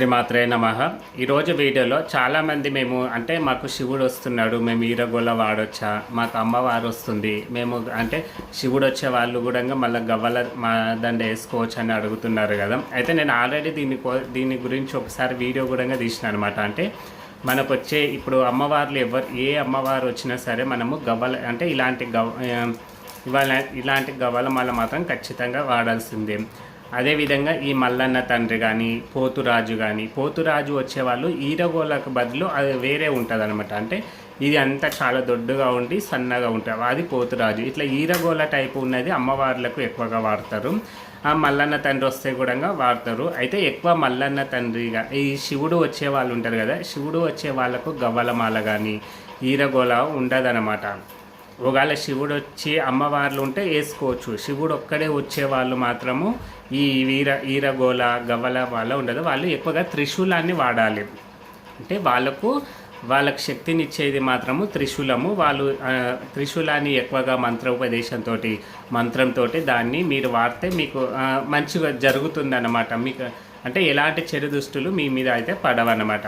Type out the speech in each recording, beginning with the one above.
శ్రీమాత్రే నమ. ఈరోజు వీడియోలో చాలామంది మేము అంటే మాకు శివుడు వస్తున్నాడు మేము ఈరగోళ వాడొచ్చా మాకు అమ్మవారు వస్తుంది మేము అంటే శివుడు వచ్చే వాళ్ళు కూడా మళ్ళీ గవ్వల మా దండ వేసుకోవచ్చు అని అడుగుతున్నారు కదా. అయితే నేను ఆల్రెడీ దీని కో- దీని గురించి ఒకసారి వీడియో కూడా తీసిన అనమాట అంటే మనకు వచ్చే ఇప్పుడు అమ్మవార్లు ఎవరు ఏ అమ్మవారు వచ్చినా సరే మనము గవ్వల అంటే ఇలాంటి గవ్ ఇవాళ ఇలాంటి మళ్ళీ మాత్రం ఖచ్చితంగా వాడాల్సిందే. అదేవిధంగా ఈ మల్లన్న తండ్రి కానీ పోతురాజు కానీ పోతురాజు వచ్చేవాళ్ళు ఈరగోలకు బదులు అది వేరే ఉంటుంది అనమాట అంటే ఇది అంతా చాలా దొడ్డుగా ఉండి సన్నగా ఉంటుంది అది పోతురాజు. ఇట్లా ఈరగోళ టైపు ఉన్నది అమ్మవార్లకు ఎక్కువగా వాడతారు. ఆ మల్లన్న తండ్రి వస్తే కూడా వాడతారు. అయితే ఎక్కువ మల్లన్న తండ్రిగా ఈ శివుడు వచ్చే వాళ్ళు ఉంటారు కదా శివుడు వచ్చే వాళ్ళకు గవ్వలమాల కానీ ఈరగోళ ఉండదనమాట ఒకవేళ శివుడు వచ్చి అమ్మవార్లు ఉంటే వేసుకోవచ్చు. శివుడు ఒక్కడే వచ్చే వాళ్ళు మాత్రము ఈ వీర ఈరగోళ గవ్వల వాళ్ళ ఉండదు. వాళ్ళు ఎక్కువగా త్రిశూలాన్ని వాడాలి. అంటే వాళ్ళకు వాళ్ళకు శక్తిని ఇచ్చేది మాత్రము త్రిశూలము. వాళ్ళు త్రిశూలాన్ని ఎక్కువగా మంత్రోపదేశంతో మంత్రంతో దాన్ని మీరు వాడితే మీకు మంచిగా జరుగుతుందన్నమాట. మీకు అంటే ఎలాంటి చెడు దుస్తులు మీ మీద అయితే పడవన్నమాట.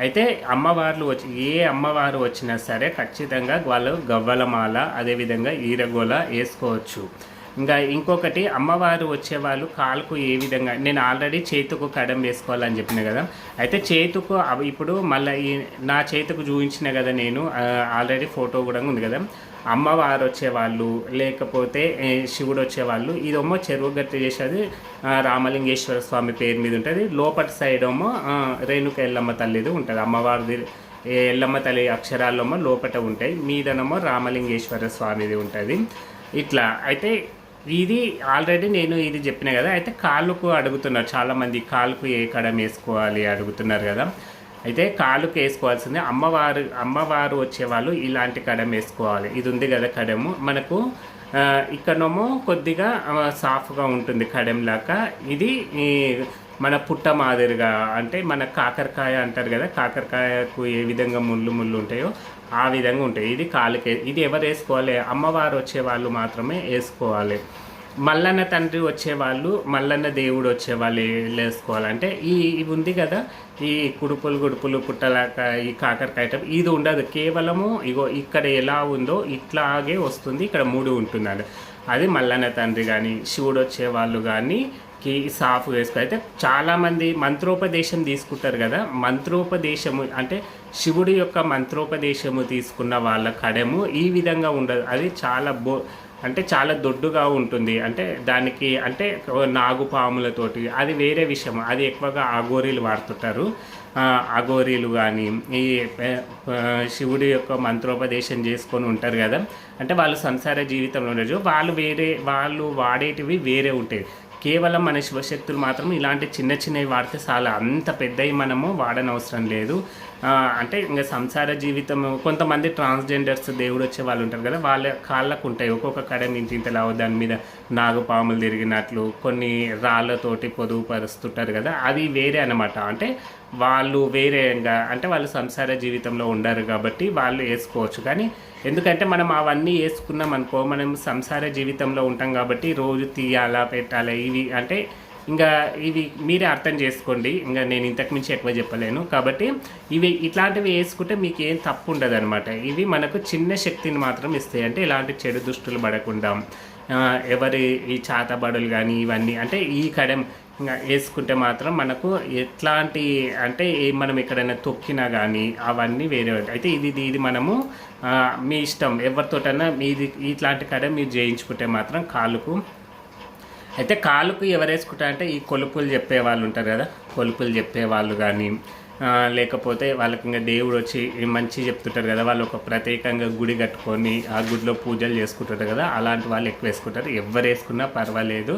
అయితే అమ్మవార్లు వచ్చి ఏ అమ్మవారు వచ్చినా సరే ఖచ్చితంగా వాళ్ళు గవ్వలమాల అదేవిధంగా ఈరగోల వేసుకోవచ్చు. ఇంకా ఇంకొకటి అమ్మవారు వచ్చేవాళ్ళు కాలుకు ఏ విధంగా నేను ఆల్రెడీ చేతుకు కడం వేసుకోవాలని చెప్పిన కదా. అయితే చేతుకు అవి ఇప్పుడు మళ్ళీ నా చేతుకు చూపించిన కదా నేను ఆల్రెడీ ఫోటో కూడా ఉంది కదా. అమ్మవారు వచ్చేవాళ్ళు లేకపోతే శివుడు వచ్చేవాళ్ళు ఇదేమో చెరువు గట్టి చేసేది రామలింగేశ్వర స్వామి పేరు మీద ఉంటుంది. లోపటి సైడ్ ఏమో రేణుక ఎల్లమ్మ తల్లిది ఉంటుంది. అమ్మవారిది ఎల్లమ్మ తల్లి అక్షరాలేమో లోపట ఉంటాయి. మీదనేమో రామలింగేశ్వర స్వామిది ఉంటుంది. ఇట్లా. అయితే ఇది ఆల్రెడీ నేను ఇది చెప్పిన కదా అయితే కాళ్ళకు అడుగుతున్నారు. చాలామంది కాళ్ళకు ఏ కడం వేసుకోవాలి అడుగుతున్నారు కదా. అయితే కాళ్ళకు వేసుకోవాల్సింది. అమ్మవారు అమ్మవారు వచ్చేవాళ్ళు ఇలాంటి కడం వేసుకోవాలి. ఇది ఉంది కదా కడము. మనకు ఇక్కడనేమో కొద్దిగా సాఫ్గా ఉంటుంది కడెం లాగా ఇది ఈ, మన పుట్ట మాదిరిగా అంటే మన కాకరకాయ అంటారు కదా కాకరకాయకు ఏ విధంగా ముళ్ళు ముళ్ళు ఉంటాయో ఆ విధంగా ఉంటుంది ఇది కాలుకే ఇది ఎవరు వేసుకోవాలి? అమ్మవారు వచ్చే వాళ్ళు మాత్రమే వేసుకోవాలి. మల్లన్న తండ్రి వచ్చేవాళ్ళు మల్లన్న దేవుడు వచ్చేవాళ్ళు వేసుకోవాలంటే ఈ ఇవి ఉంది కదా ఈ కుడుపులు గుడుపులు పుట్టలాక ఈ కాకరకాయ టైప్ ఇది ఉండదు. కేవలము ఇగో ఇక్కడ ఎలా ఉందో ఇట్లాగే వస్తుంది. ఇక్కడ మూడు ఉంటుందండి. అది మల్లన్న తండ్రి కానీ శివుడు వచ్చేవాళ్ళు కానీ కి సాఫ్ వేసుకో అయితే చాలామంది మంత్రోపదేశం తీసుకుంటారు కదా. మంత్రోపదేశము అంటే శివుడి యొక్క మంత్రోపదేశము తీసుకున్న వాళ్ళ కడము ఈ విధంగా ఉండదు. అది చాలా బో అంటే చాలా దొడ్డుగా ఉంటుంది. అంటే దానికి అంటే నాగుపాములతోటి అది వేరే విషయం అది ఎక్కువగా ఆగోరీలు వాడుతుంటారు. అగోరీలు కానీ ఈ శివుడి యొక్క మంత్రోపదేశం చేసుకొని ఉంటారు కదా. అంటే వాళ్ళు సంసార జీవితంలో ఉండదు. వాళ్ళు వేరే వాళ్ళు వాడేటివి వేరే ఉంటాయి. కేవలం మన శివశక్తులు మాత్రం ఇలాంటి చిన్న చిన్నవి వాడితే చాలా. అంత పెద్దవి మనము వాడనవసరం లేదు. అంటే ఇంకా సంసార జీవితం కొంతమంది ట్రాన్స్జెండర్స్ దేవుడు వచ్చే వాళ్ళు ఉంటారు కదా వాళ్ళ కాళ్ళకు ఉంటాయి ఒక్కొక్క కడ ఇంత ఇంతలా దాని మీద నాగుపాములు తిరిగినట్లు కొన్ని రాళ్ళతోటి పొదువు పరుస్తుంటారు కదా అది వేరే అనమాట అంటే వాళ్ళు వేరేగా అంటే వాళ్ళు సంసార జీవితంలో ఉండరు కాబట్టి వాళ్ళు వేసుకోవచ్చు. కానీ ఎందుకంటే మనం అవన్నీ వేసుకున్నాం అనుకో మనం సంసార జీవితంలో ఉంటాం కాబట్టి రోజు తీయాలా పెట్టాలా ఇవి అంటే ఇంకా ఇవి మీరే అర్థం చేసుకోండి. ఇంకా నేను ఇంతకు మించి ఎక్కువ చెప్పలేను. కాబట్టి ఇవి ఇట్లాంటివి వేసుకుంటే మీకు ఏం తప్పు ఉండదు అనమాట ఇవి మనకు చిన్న శక్తిని మాత్రం ఇస్తాయి. అంటే ఇలాంటి చెడు దుష్టులు పడకుండా ఎవరి ఈ చాతబడులు కానీ ఇవన్నీ అంటే ఈ కడెం ఇంకా వేసుకుంటే మాత్రం మనకు ఎట్లాంటి అంటే ఏ- మనం ఎక్కడైనా తొక్కినా కానీ అవన్నీ వేరే అయితే ఇది ఇది మనము మీ ఇష్టం. ఎవరితోటైనా మీది ఇట్లాంటి కడ మీరు చేయించుకుంటే మాత్రం కాలుకు అయితే కాలుకు ఎవరు వేసుకుంటారంటే ఈ కొలుపులు చెప్పే వాళ్ళు ఉంటారు కదా కొలుపులు చెప్పే వాళ్ళు కానీ లేకపోతే వాళ్ళకి ఇంకా దేవుడు వచ్చి మంచి చెప్తుంటారు కదా వాళ్ళు ఒక ప్రత్యేకంగా గుడి కట్టుకొని ఆ గుడిలో పూజలు చేసుకుంటారు కదా అలాంటి వాళ్ళు ఎక్కువ వేసుకుంటారు. ఎవరు వేసుకున్నా పర్వాలేదు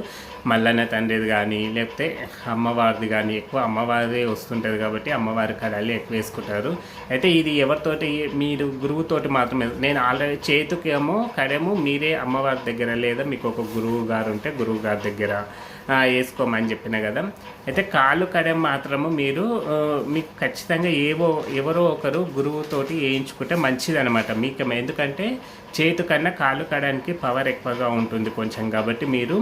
మల్లన్న తండ్రిది కానీ లేకపోతే అమ్మవారిది కానీ ఎక్కువ అమ్మవారి వస్తుంటుంది కాబట్టి అమ్మవారి కళలు ఎక్కువ వేసుకుంటారు. అయితే ఇది ఎవరితోటి మీరు గురువుతోటి మాత్రమే నేను ఆల్రెడీ చేతికేమో కడేమో మీరే అమ్మవారి దగ్గర లేదా మీకు ఒక గురువు గారు ఉంటే గురువు గారి దగ్గర వేసుకోమని చెప్పిన కదా. అయితే కాలు కడెం మాత్రము మీరు మీ మీకు ఖచ్చితంగా ఏవో ఎవరో ఒకరు గురువుతోటి వేయించుకుంటే మంచిది అనమాట మీకు ఎందుకంటే చేతు కన్నా కాలు కడడానికి పవర్ ఎక్కువగా ఉంటుంది కొంచెం. కాబట్టి మీరు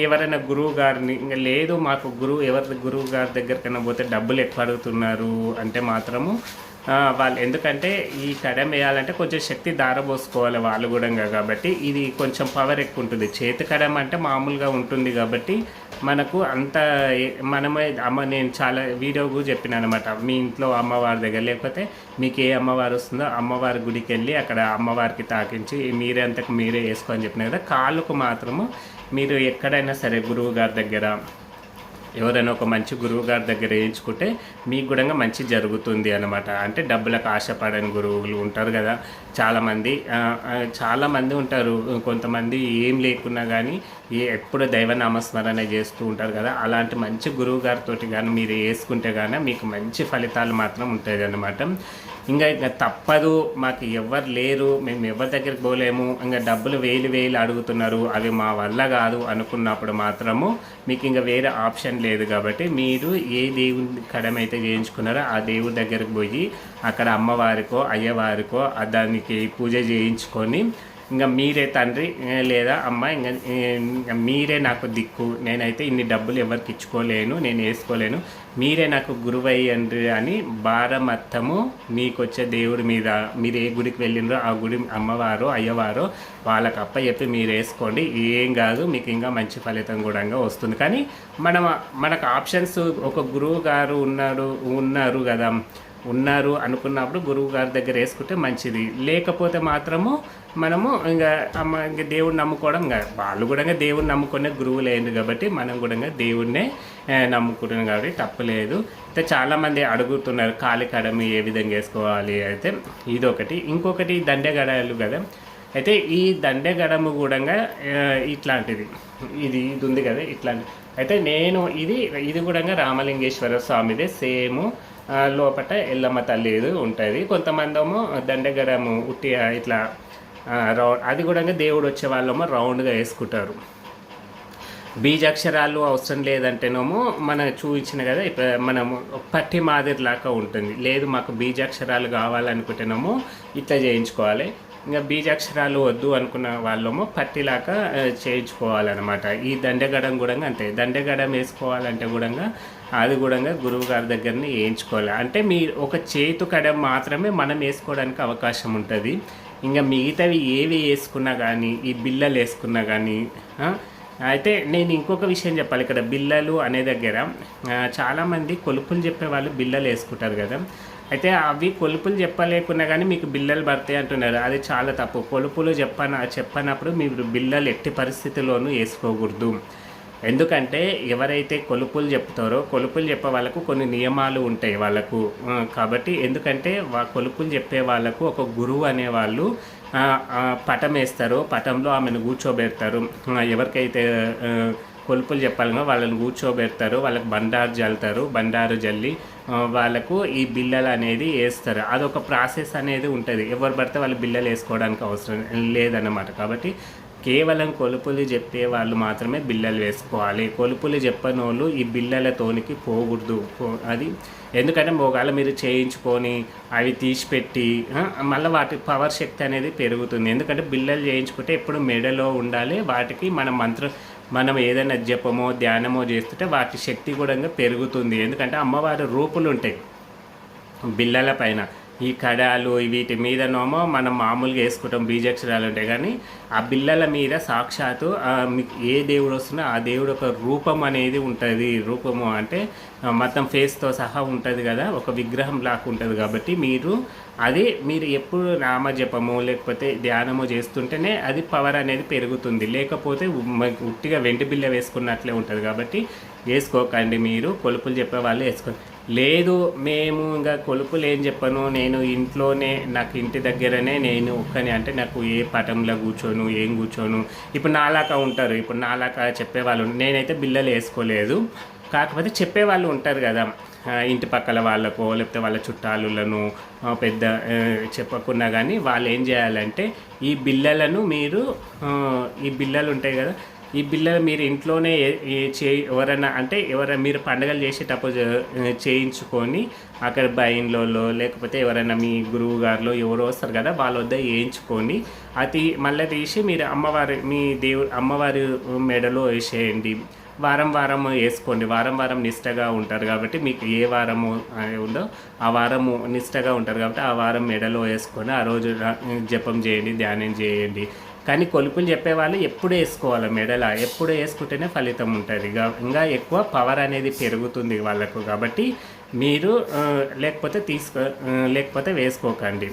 ఎవరైనా గురువు గారిని ఇంకా లేదు మాకు గురువు ఎవరి గురువు గారి దగ్గరికైనా పోతే డబ్బులు ఎక్కువ అడుగుతున్నారు అంటే మాత్రము వాళ్ళు ఎందుకంటే ఈ కడెం వేయాలంటే కొంచెం శక్తి దారబోసుకోవాలి వాళ్ళు కూడా కాబట్టి ఇది కొంచెం పవర్ ఎక్కువ ఉంటుంది. చేతి కడెం అంటే మామూలుగా ఉంటుంది కాబట్టి మనకు అంత మనమే అమ్మ నేను చాలా వీడియో కూడా చెప్పిన అనమాట మీ ఇంట్లో అమ్మవారి దగ్గర లేకపోతే మీకు ఏ అమ్మవారు వస్తుందో అమ్మవారి గుడికి వెళ్ళి అక్కడ అమ్మవారికి తాకించి మీరే అంతకు మీరే వేసుకోని చెప్పిన కదా కాళ్ళకు మాత్రము మీరు ఎక్కడైనా సరే గురువు గారి దగ్గర ఎవరైనా ఒక మంచి గురువు గారి దగ్గర వేయించుకుంటే మీకు కూడా మంచి జరుగుతుంది అనమాట అంటే డబ్బులకు ఆశపడని గురువులు ఉంటారు కదా. చాలామంది చాలామంది ఉంటారు. కొంతమంది ఏం లేకున్నా కానీ ఎప్పుడు దైవ నామస్మరణ చేస్తూ ఉంటారు కదా అలాంటి మంచి గురువు గారితో కానీ మీరు వేసుకుంటే కానీ మీకు మంచి ఫలితాలు మాత్రం ఉంటాయి అన్నమాట. ఇంకా ఇంకా తప్పదు మాకు ఎవరు లేరు మేము ఎవరి దగ్గరికి పోలేము ఇంకా డబ్బులు వేలు వేలు అడుగుతున్నారు అవి మా వల్ల కాదు అనుకున్నప్పుడు మాత్రము మీకు ఇంకా వేరే ఆప్షన్ లేదు కాబట్టి మీరు ఏ దేవుని కడమైతే చేయించుకున్నారో ఆ దేవుడి దగ్గరికి పోయి అక్కడ అమ్మవారికో అయ్యవారికో దానికి పూజ చేయించుకొని ఇంకా మీరే తండ్రి లేదా అమ్మ ఇంకా ఇంకా మీరే నాకు దిక్కు. నేనైతే ఇన్ని డబ్బులు ఎవరికి ఇచ్చుకోలేను నేను వేసుకోలేను. మీరే నాకు గురువయ్యండ్రి అని భారమత్తము మీకు వచ్చే దేవుడి మీద. మీరు ఏ గుడికి వెళ్ళినరో ఆ గుడి అమ్మవారు అయ్యవారు వాళ్ళకి అప్ప చెప్పి మీరు వేసుకోండి. ఏం కాదు మీకు ఇంకా మంచి ఫలితం కూడా వస్తుంది. కానీ మనం మనకు ఆప్షన్స్ ఒక గురువు గారు ఉన్నాడు ఉన్నారు కదా. ఉన్నారు అనుకున్నప్పుడు గురువు గారి దగ్గర వేసుకుంటే మంచిది. లేకపోతే మాత్రము మనము ఇంకా అమ్మ ఇంకా దేవుడిని నమ్ముకోవడం ఇంకా వాళ్ళు కూడా దేవుడిని నమ్ముకునే గురువు లేదు కాబట్టి మనం కూడా దేవుడినే నమ్ముకుంటున్నాం కాబట్టి తప్పలేదు అయితే చాలామంది అడుగుతున్నారు కాలి కడమి ఏ విధంగా వేసుకోవాలి అయితే ఇదొకటి. ఇంకొకటి దండెగడాలు కదా. అయితే ఈ దండెగడము కూడా ఇట్లాంటిది. ఇది ఇది ఉంది కదా ఇట్లాంటి. అయితే నేను ఇది ఇది కూడా రామలింగేశ్వర స్వామిదే. సేమ్ లోపల లోపట ఎల్లమ్మ తల్లి ఉంటుంది. కొంతమందేమో దండెగడము దండగడము ఉట్టి ఇట్లా రౌండ్ అది కూడా దేవుడు వచ్చే వాళ్ళేమో రౌండ్గా వేసుకుంటారు. బీజాక్షరాలు అవసరం లేదంటేనేమో మనం చూపించిన కదా ఇప్పుడు మనము పట్టి మాదిరి లాగా ఉంటుంది. లేదు మాకు బీజాక్షరాలు కావాలనుకుంటేనేమో ఇట్లా చేయించుకోవాలి. ఇంకా బీజాక్షరాలు వద్దు అనుకున్న వాళ్ళేమో పట్టిలాగా చేయించుకోవాలన్నమాట. ఈ దండగడం కూడా అంతే. దండగడం వేసుకోవాలంటే కూడా అది కూడా గురువు గారి దగ్గరనే వేయించుకోవాలి. అంటే మీ ఒక చేతు కడం మాత్రమే మనం వేసుకోవడానికి అవకాశం ఉంటుంది. ఇంకా మిగతావి ఏవి వేసుకున్నా కానీ ఈ బిల్లలు వేసుకున్నా కానీ అయితే నేను ఇంకొక విషయం చెప్పాలి ఇక్కడ. బిల్లలు అనే దగ్గర చాలామంది కొలుపులు చెప్పే వాళ్ళు బిల్లలు వేసుకుంటారు కదా. అయితే అవి కొలుపులు చెప్పలేకున్నా కానీ మీకు బిల్లలు పడతాయి అంటున్నారు. అది చాలా తప్పు. కొలుపులు చెప్పన చెప్పనప్పుడు మీరు బిల్లలు ఎట్టి పరిస్థితిలోనూ వేసుకోకూడదు. ఎందుకంటే ఎవరైతే కొలుపులు చెప్తారో కొలుపులు చెప్పే వాళ్ళకు కొన్ని నియమాలు ఉంటాయి వాళ్ళకు. కాబట్టి ఎందుకంటే వా కొలుపులు చెప్పే వాళ్ళకు ఒక గురువు అనేవాళ్ళు పటం వేస్తారు. పటంలో ఆమెను కూర్చోబెడతారు. ఎవరికైతే కొలుపులు చెప్పాలనో వాళ్ళని కూర్చోబెడతారు. వాళ్ళకి బండారు జల్లుతారు. బండారు జల్లి వాళ్ళకు ఈ బిల్లలు అనేది వేస్తారు. అదొక ప్రాసెస్ అనేది ఉంటుంది. ఎవరు పడితే వాళ్ళు బిల్లలు వేసుకోవడానికి అవసరం లేదన్నమాట. కాబట్టి కేవలం కొలుపులు చెప్పే వాళ్ళు మాత్రమే బిల్లలు వేసుకోవాలి. కొలుపులు చెప్పని వాళ్ళు ఈ బిల్లలతోనికి పోకూడదు. పో- అది ఎందుకంటే ఒకవేళ మీరు చేయించుకొని అవి తీసిపెట్టి మళ్ళీ వాటి పవర్ శక్తి అనేది పెరుగుతుంది. ఎందుకంటే బిల్లలు చేయించుకుంటే ఎప్పుడు మెడలో ఉండాలి. వాటికి మన మంత్రం మనం ఏదైనా జపమో ధ్యానమో చేస్తుంటే వాటి శక్తి కూడా పెరుగుతుంది. ఎందుకంటే అమ్మవారి రూపులు ఉంటాయి బిల్లల పైన. ఈ కడాలు వీటి మీదనేమో మనం మామూలుగా వేసుకుంటాం బీజాక్షరాలు ఉంటాయి కానీ ఆ బిల్లల మీద సాక్షాత్తు ఏ దేవుడు వస్తున్నా ఆ దేవుడు ఒక రూపం అనేది ఉంటుంది. రూపము అంటే మొత్తం ఫేస్తో సహా ఉంటుంది కదా ఒక విగ్రహం లాగా ఉంటుంది కాబట్టి మీరు అది మీరు ఎప్పుడు నామజపము లేకపోతే ధ్యానము చేస్తుంటేనే అది పవర్ అనేది పెరుగుతుంది. లేకపోతే ఉట్టిగా వెండి బిల్ల వేసుకున్నట్లే ఉంటుంది కాబట్టి వేసుకోకండి మీరు. కొలుపులు చెప్పే వాళ్ళు వేసుకోండి లేదు మేము ఇంకా కొలుపులు ఏం చెప్పను. నేను ఇంట్లోనే నాకు ఇంటి దగ్గరనే నేను ఒక్కని. అంటే నాకు ఏ పటంలో కూర్చోను ఏం కూర్చోను. ఇప్పుడు నాలాగా ఉంటారు. ఇప్పుడు నాలాగా చెప్పేవాళ్ళు నేనైతే బిల్లలు వేసుకోలేదు. కాకపోతే చెప్పేవాళ్ళు ఉంటారు కదా. ఇంటి పక్కల వాళ్ళకో లేకపోతే వాళ్ళ చుట్టాలులను పెద్ద ఆ, చెప్పకున్నా కానీ వాళ్ళు ఏం చేయాలంటే ఈ బిల్లలను మీరు ఈ బిల్లలు ఉంటాయి కదా ఈ బిళ్ళలు మీరు ఇంట్లోనే చే ఎవరైనా అంటే ఎవరైనా మీరు పండుగలు చేసేటప్పుడు చేయించుకొని అక్కడ బయన్లలో లేకపోతే ఎవరైనా మీ గురువు గారిలో ఎవరో వస్తారు కదా వాళ్ళ వద్ద వేయించుకొని అది మళ్ళీ తీసి మీరు అమ్మవారి మీ దేవుడు అమ్మవారి మెడలో వేసేయండి. వారం వారం వేసుకోండి. వారం వారం నిష్టగా ఉంటారు కాబట్టి మీకు ఏ వారము ఆ, ఉందో ఆ వారము నిష్టగా ఉంటారు కాబట్టి ఆ వారం మెడలో వేసుకొని ఆ రోజు జపం చేయండి ధ్యానం చేయండి. కానీ కొలుపులు చెప్పేవాళ్ళు ఎప్పుడు వేసుకోవాలి మెడల? ఎప్పుడు వేసుకుంటేనే ఫలితం ఉంటుంది. ఇంకా ఎక్కువ పవర్ అనేది పెరుగుతుంది వాళ్ళకు. కాబట్టి మీరు లేకపోతే తీసుకో లేకపోతే వేసుకోకండి.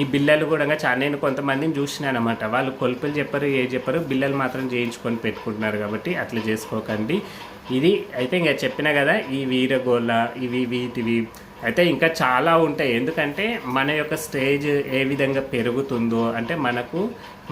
ఈ బిల్లలు కూడా చాలా నేను కొంతమందిని చూసినాను అనమాట వాళ్ళు కొలుపులు చెప్పరు ఏ చెప్పరు. బిల్లలు మాత్రం చేయించుకొని పెట్టుకుంటున్నారు కాబట్టి అట్లా చేసుకోకండి. ఇది అయితే ఇంకా చెప్పిన కదా ఈ వీరగోళ ఇవి వీటివి అయితే ఇంకా చాలా ఉంటాయి. ఎందుకంటే మన యొక్క స్టేజ్ ఏ విధంగా పెరుగుతుందో అంటే మనకు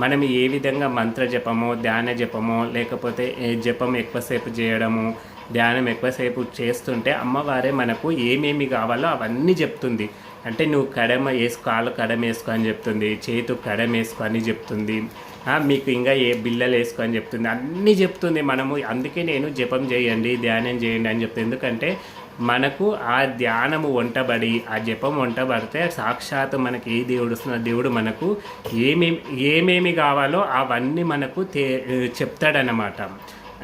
మనం ఏ విధంగా మంత్ర జపమో ధ్యాన జపమో లేకపోతే ఏ జపం ఎక్కువసేపు చేయడము ధ్యానం ఎక్కువసేపు చేస్తుంటే అమ్మవారే మనకు ఏమేమి కావాలో అవన్నీ చెప్తుంది. అంటే నువ్వు కడమ వేసుకో కాళ్ళు కడమ వేసుకో అని చెప్తుంది చేతు కడమ వేసుకో అని చెప్తుంది మీకు ఇంకా ఏ బిల్లలు వేసుకో అని చెప్తుంది అన్నీ చెప్తుంది మనము. అందుకే నేను జపం చేయండి ధ్యానం చేయండి అని చెప్తుంది. ఎందుకంటే మనకు ఆ ధ్యానము వంటబడి ఆ జపం వంటబడితే సాక్షాత్ మనకి ఏ దేవుడు వస్తున్న దేవుడు మనకు ఏమేమి ఏమేమి కావాలో అవన్నీ మనకు తే చెప్తాడనమాట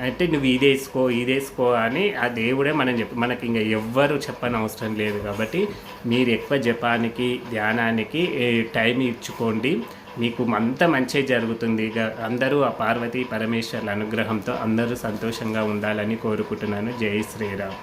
అంటే నువ్వు ఇది వేసుకో ఇది వేసుకో అని ఆ దేవుడే మనం చెప్ మనకి ఇంకా ఎవ్వరు చెప్పని అవసరం లేదు కాబట్టి మీరు ఎక్కువ జపానికి ధ్యానానికి టైం ఇచ్చుకోండి. మీకు అంత మంచి జరుగుతుంది. ఇక అందరూ ఆ పార్వతీ పరమేశ్వర్ల అనుగ్రహంతో అందరూ సంతోషంగా ఉండాలని కోరుకుంటున్నాను. జై శ్రీరామ్.